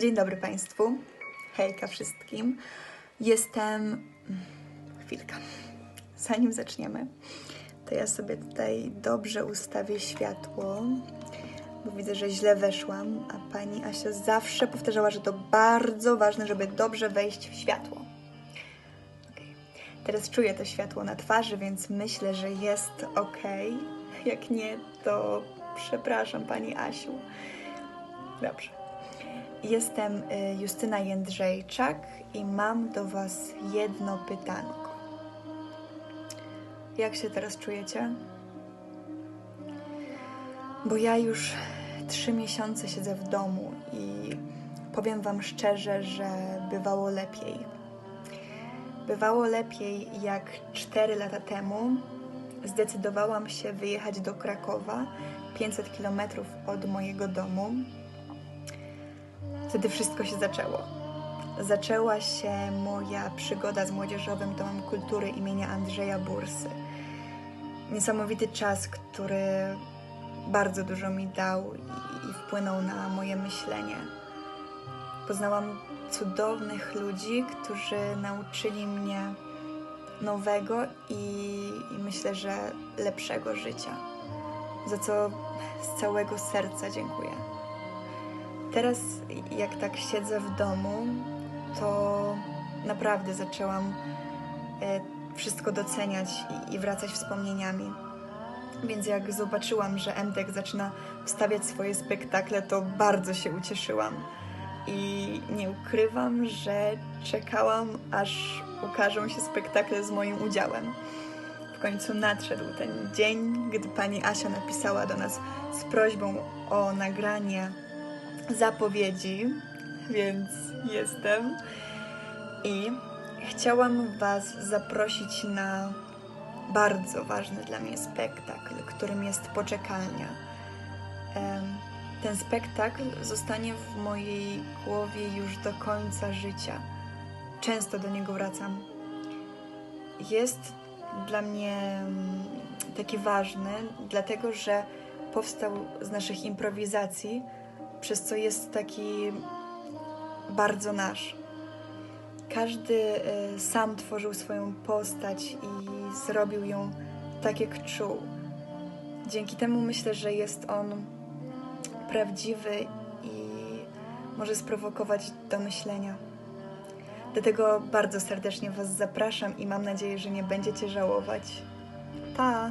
Dzień dobry Państwu. Hejka wszystkim. Jestem. Chwilka. Zanim zaczniemy, to ja sobie tutaj dobrze ustawię światło, bo widzę, że źle weszłam, a pani Asia zawsze powtarzała, że to bardzo ważne, żeby dobrze wejść w światło. Teraz czuję to światło na twarzy, więc myślę, że jest ok. Jak nie, to przepraszam pani Asiu. Dobrze. Jestem y, Justyna Jędrzejczak i mam do Was jedno pytanko. Jak się teraz czujecie? Bo ja już trzy miesiące siedzę w domu i powiem Wam szczerze, że bywało lepiej. Bywało lepiej jak cztery lata temu. Zdecydowałam się wyjechać do Krakowa, 500 km od mojego domu. Wtedy wszystko się zaczęło. Zaczęła się moja przygoda z Młodzieżowym Domem Kultury imienia Andrzeja Bursy. Niesamowity czas, który bardzo dużo mi dał i, wpłynął na moje myślenie. Poznałam cudownych ludzi, którzy nauczyli mnie nowego i, i myślę, że lepszego życia. Za co z całego serca dziękuję. Teraz, jak tak siedzę w domu, to naprawdę zaczęłam e, wszystko doceniać i, wracać wspomnieniami. Więc jak zobaczyłam, że MDek zaczyna wstawiać swoje spektakle, to bardzo się ucieszyłam. I nie ukrywam, że czekałam, aż ukażą się spektakle z moim udziałem. W końcu nadszedł ten dzień, gdy pani Asia napisała do nas z prośbą o nagranie zapowiedzi, więc jestem. I chciałam Was zaprosić na bardzo ważny dla mnie spektakl, którym jest Poczekalnia. Ten spektakl zostanie w mojej głowie już do końca życia. Często do niego wracam. Jest dla mnie taki ważny, dlatego że powstał z naszych improwizacji, przez co jest taki bardzo nasz. Każdy e, sam tworzył swoją postać i zrobił ją tak, jak czuł. Dzięki temu myślę, że jest on prawdziwy i może sprowokować do myślenia. Dlatego bardzo serdecznie Was zapraszam i mam nadzieję, że nie będziecie żałować. Pa!